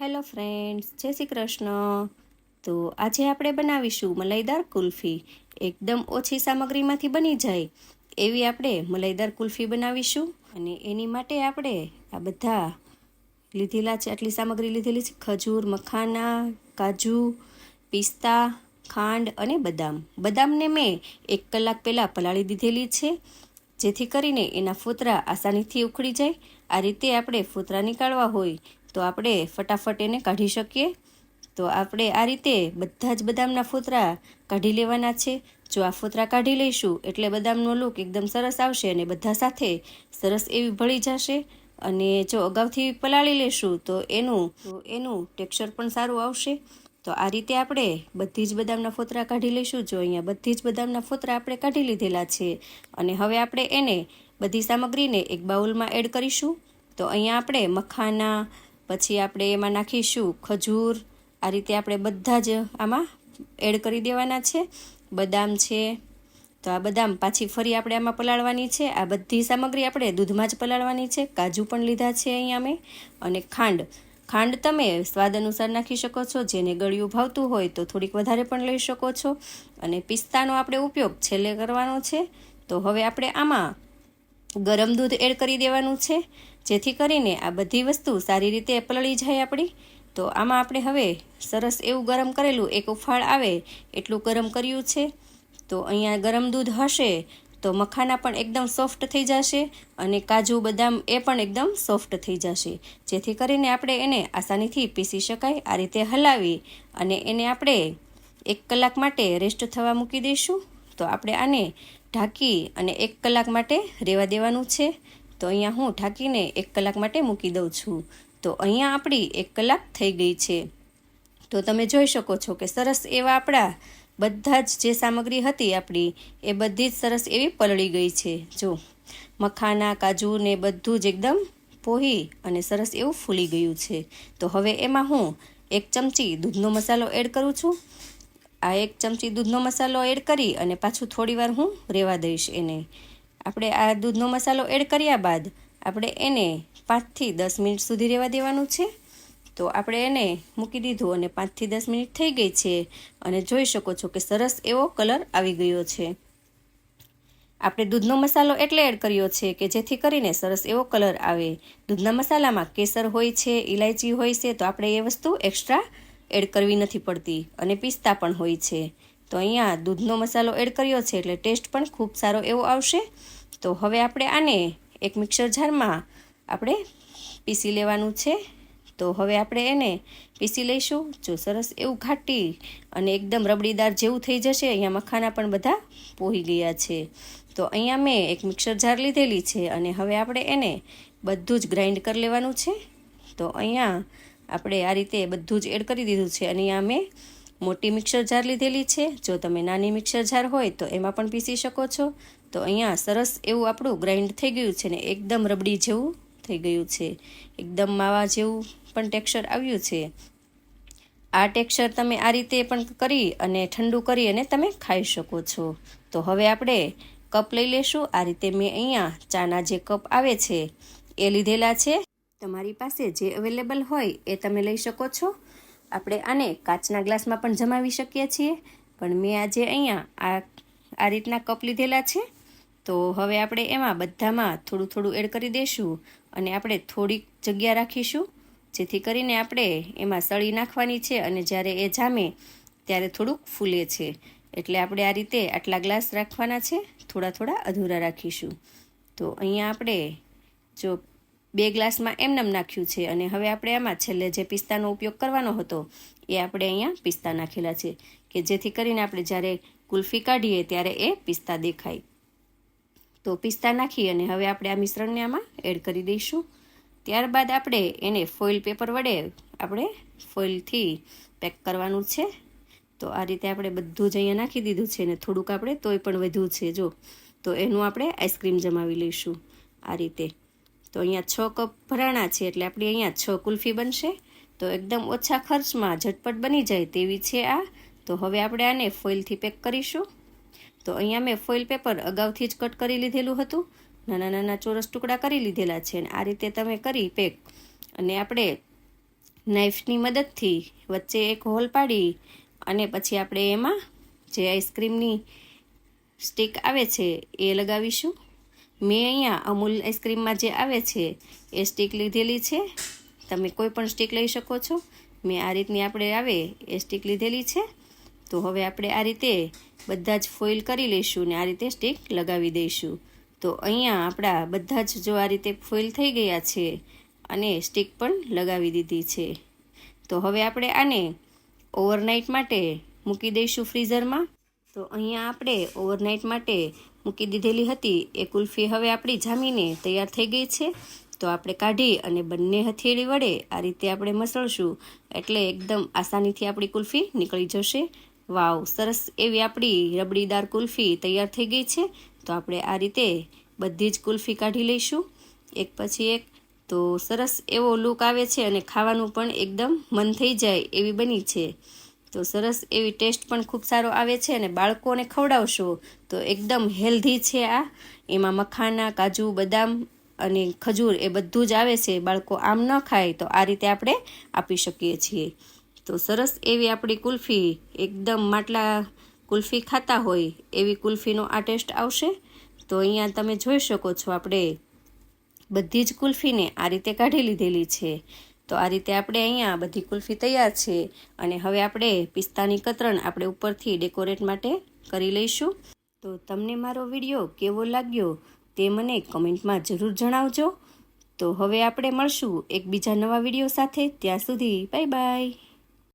Hello friends, જય શ્રી કૃષ્ણ. તો આજે આપણે બનાવીશું મલાઈદાર કુલ્ફી. એકદમ ઓછી સામગ્રીમાંથી બની જાય એવી આપણે મલાઈદાર કુલ્ફી બનાવીશું. અને એની માટે આપણે આ બધા લીધેલા છે, આટલી સામગ્રી લીધેલી છે, ખજૂર, મખાના, કાજુ, પિસ્તા, ખાંડ અને બદામ. બદામને મેં એક કલાક પહેલાં પલાળી દીધેલી છે, જેથી કરીને એના ફોતરા આસાનીથી ઉખડી જાય. આ રીતે આપણે ફોતરા નીકાળવા હોય તો આપણે ફટાફટ એને કાઢી શકીએ. તો આપણે આ રીતે બધા જ બદામના ફોતરા કાઢી લેવાના છે. જો આ ફોતરા કાઢી લઈશું એટલે બદામનો લુક એકદમ સરસ આવશે અને બધા સાથે સરસ એવી ભળી જશે. અને જો અગાઉથી પલાળી લેશું તો એનું એનું ટેક્સચર પણ સારું આવશે. તો આ રીતે આપણે બધી જ બદામના ફોતરા કાઢી લઈશું. જો અહીંયા બધી જ બદામના ફોતરા આપણે કાઢી લીધેલા છે અને હવે આપણે એને બધી સામગ્રીને એક બાઉલમાં એડ કરીશું. તો અહીંયા આપણે મખાના પછી આપણે એમાં નાખીશું ખજૂર. આ રીતે આપણે બધા જ આમાં એડ કરી દેવાના છે. બદામ છે. તો આ બદામ પાછી ફરી આપણે આમાં પલાળવાની છે. આ બધી સામગ્રી આપણે દૂધમાં જ પલાળવાની છે. કાજુ પણ લીધા છે અહીંયા મેં. અને ખાંડ. ખાંડ તમે સ્વાદ અનુસાર નાખી શકો છો. જેને ગળ્યું ભાવતું હોય તો થોડીક વધારે પણ લઈ શકો છો. અને પિસ્તાનો આપણે ઉપયોગ છેલ્લે કરવાનો છે. તો હવે આપણે આમાં ગરમ દૂધ એડ કરી દેવાનું છે. જેથી કરીને આ બધી વસ્તુ સારી રીતે પલળી જાય આપણી. તો આમાં આપણે હવે સરસ એવું ગરમ કરેલું એક ઉફાળ આવે, એટલું ગરમ કર્યું છે. તો અહીંયા ગરમ દૂધ હશે, તો મખાના પણ એકદમ સોફ્ટ થઈ જશે અને કાજુ બદામ એ પણ એકદમ સોફ્ટ થઈ જશે. જેથી કરીને આપણે એને આસાનીથી પીસી શકાય, આ રીતે હલાવી અને એને આપણે એક કલાક માટે રેસ્ટ થવા મૂકી દઈશું. તો આપણે આને ઢાંકી અને એક કલાક માટે રહેવા દેવાનું છે. તો અહીંયા હું ઢાંકીને એક કલાક માટે મૂકી દઉં છું. તો અહીંયા આપણી એક કલાક થઈ ગઈ છે. તો તમે જોઈ શકો છો કે સરસ એવા આપણા બધા જ જે સામગ્રી હતી આપણી, એ બધી જ સરસ એવી પલળી ગઈ છે. જો, મખાના, કાજુ ને બધું જ એકદમ પોહી અને સરસ એવું ફૂલી ગયું છે. તો હવે એમાં હું એક ચમચી દૂધનો મસાલો એડ કરું છું. આ એક ચમચી દૂધનો મસાલો એડ કરી અને પાછું થોડીવાર હું રહેવા દઈશ એને. આપણે આ દૂધનો મસાલો એડ કર્યા બાદ આપણે એને પાંચથી દસ મિનિટ સુધી રહેવા દેવાનું છે. તો આપણે એને મૂકી દીધું અને પાંચથી દસ મિનિટ થઈ ગઈ છે અને જોઈ શકો છો કે સરસ એવો કલર આવી ગયો છે. આપણે દૂધનો મસાલો એટલે એડ કર્યો છે કે જેથી કરીને સરસ એવો કલર આવે. દૂધના મસાલામાં કેસર હોય છે ઇલાયચી હોય છે, તો આપણે એ વસ્તુ એક્સ્ટ્રા એડ કરવી નથી પડતી અને પિસ્તા પણ હોય છે. તો અહીંયા દૂધનો મસાલો એડ કર્યો છે એટલે ટેસ્ટ પણ ખૂબ સારો એવો આવશે. તો હવે આપણે આને એક મિક્સર જારમાં આપણે પીસી લેવાનું છે. તો હવે આપણે એને પીસી લઈશું. જો સરસ એવું ઘાટી અને એકદમ રબડીદાર જેવું થઈ જશે, અહીંયા મખાના પણ બધા પોહી ગયા છે. તો અહીંયા મેં એક મિક્સર જાર લીધેલી છે અને હવે આપણે એને બધું જ ગ્રાઇન્ડ કરી લેવાનું છે. તો અહીંયા આપણે આ રીતે બધું જ એડ કરી દીધું છે અને અહીંયા મેં મોટી મિક્સર જાર લીધેલી છે. જો તમે નાની મિક્સર જાર હોય તો એમાં પણ પીસી શકો છો. તો અહીંયા સરસ એવું આપણું ગ્રાઇન્ડ થઈ ગયું છે ને એકદમ રબડી જેવું થઈ ગયું છે. એકદમ માવા જેવું પણ ટેક્સચર આવ્યું છે. આ ટેક્સચર તમે આ રીતે પણ કરી અને ઠંડુ કરી અને તમે ખાઈ શકો છો. તો હવે આપણે કપ લઈ લેશું. આ રીતે મેં અહીંયા ચાના જે કપ આવે છે એ લીધેલા છે. તમારી પાસે જે અવેલેબલ હોય એ તમે લઈ શકો છો. આપણે આને કાચના ગ્લાસમાં પણ જમાવી શકીએ છીએ. પણ મેં આજે અહીંયા આ આ રીતના કપ લીધેલા છે. તો હવે આપણે એમાં બધામાં થોડું થોડું એડ કરી દઈશું અને આપણે થોડીક જગ્યા રાખીશું. જેથી કરીને આપણે એમાં સળી નાખવાની છે અને જ્યારે એ જામે ત્યારે થોડુંક ફૂલે છે. એટલે આપણે આ રીતે આટલા ગ્લાસ રાખવાના છે. થોડા થોડા અધૂરા રાખીશું. તો અહીંયા આપણે જો બે ગ્લાસમાં એમનેમ નાખ્યું છે અને હવે આપણે આમાં છેલ્લે જે પિસ્તાનો ઉપયોગ કરવાનો હતો, એ આપણે અહીંયા પિસ્તા નાખેલા છે, કે જેથી કરીને આપણે જ્યારે કુલ્ફી કાઢીએ ત્યારે એ પિસ્તા દેખાય. તો પિસ્તા નાખી અને હવે આપણે આ મિશ્રણને આમાં એડ કરી દઈશું. ત્યારબાદ આપણે એને ફોઇલ પેપર વડે આપણે ફોઇલથી પેક કરવાનું છે. તો આ રીતે આપણે બધું જ અહીંયા નાખી દીધું છે ને થોડુંક આપણે તોય પણ વધ્યું છે, જો. તો એનું આપણે આઈસ્ક્રીમ જમાવી લઈશું આ રીતે. તો અહીંયા છ કપ ભરાણા છે એટલે આપણી અહીંયા છ કુલ્ફી બનશે. તો એકદમ ઓછા ખર્ચમાં ઝટપટ બની જાય તેવી છે આ. તો હવે આપણે આને ફોઇલથી પેક કરીશું. તો અહીંયા મેં ફોઇલ પેપર અગાઉથી જ કટ કરી લીધેલું હતું. નાના નાના ચોરસ ટુકડા કરી લીધેલા છે અને આ રીતે તમે કરી પેક. અને આપણે નાઇફની મદદથી વચ્ચે એક હોલ પાડી અને પછી આપણે એમાં જે આઈસ્ક્રીમની સ્ટીક આવે છે એ લગાવીશું. મેં અહીંયા અમૂલ આઈસ્ક્રીમમાં જે આવે છે, એ સ્ટીક લીધેલી છે. તમે કોઈ પણ સ્ટીક લઈ શકો છો. મેં આ રીતની આપણે આવે, એ સ્ટીક લીધેલી છે. તો હવે આપણે આ રીતે બધા જ ફોઇલ કરી લઈશું ને આ રીતે સ્ટીક લગાવી દઈશું. તો અહીંયા આપણા બધા જ જો આ રીતે ફોઇલ થઈ ગયા છે અને સ્ટીક પણ લગાવી દીધી છે. તો હવે આપણે આને ઓવરનાઇટ માટે મૂકી દઈશું ફ્રીઝરમાં તો અહીંયા આપણે ઓવરનાઇટ માટે મૂકી દીધેલી હતી. એ કુલ્ફી હવે આપણી જામીને તૈયાર થઈ ગઈ છે. તો આપણે કાઢી અને બંને હથેળી વડે આ રીતે આપણે મસળશું. એટલે એકદમ આસાનીથી આપણી કુલ્ફી નીકળી જશે. વાવ, સરસ એવી આપણી રબડીદાર કુલ્ફી તૈયાર થઈ ગઈ છે. તો આપણે આ રીતે બધી જ કુલ્ફી કાઢી લઈશું. એક પછી એક. તો સરસ એવો લુક આવે છે અને ખાવાનું પણ એકદમ મન થઈ જાય એવી બની છે. તો સરસ એવી ટેસ્ટ પણ ખૂબ સારો આવે છે અને બાળકોને ખવડાવશો તો એકદમ હેલ્ધી છે આ. એમાં મખાના, કાજુ, બદામ અને ખજૂર એ બધું જ આવે છે. બાળકો આમ ન ખાય તો આ રીતે આપણે આપી શકીએ છીએ. તો સરસ એવી આપણી કુલ્ફી, એકદમ માટલા કુલ્ફી ખાતા હોય એવી કુલ્ફીનો આ ટેસ્ટ આવશે. તો અહીંયા તમે જોઈ શકો છો આપણે બધી જ કુલ્ફીને આ રીતે કાઢી લીધેલી છે. તો આ રીતે આપણે અહીંયા બધી કુલ્ફી તૈયાર છે અને હવે આપણે પિસ્તાની કતરણ આપણે ઉપરથી ડેકોરેટ માટે કરી લઈશું. તો તમને મારો વીડિયો કેવો લાગ્યો તે મને કમેન્ટમાં જરૂર જણાવજો. તો હવે આપણે મળશું એક બીજા નવા વીડિયો સાથે. ત્યાં સુધી બાય બાય.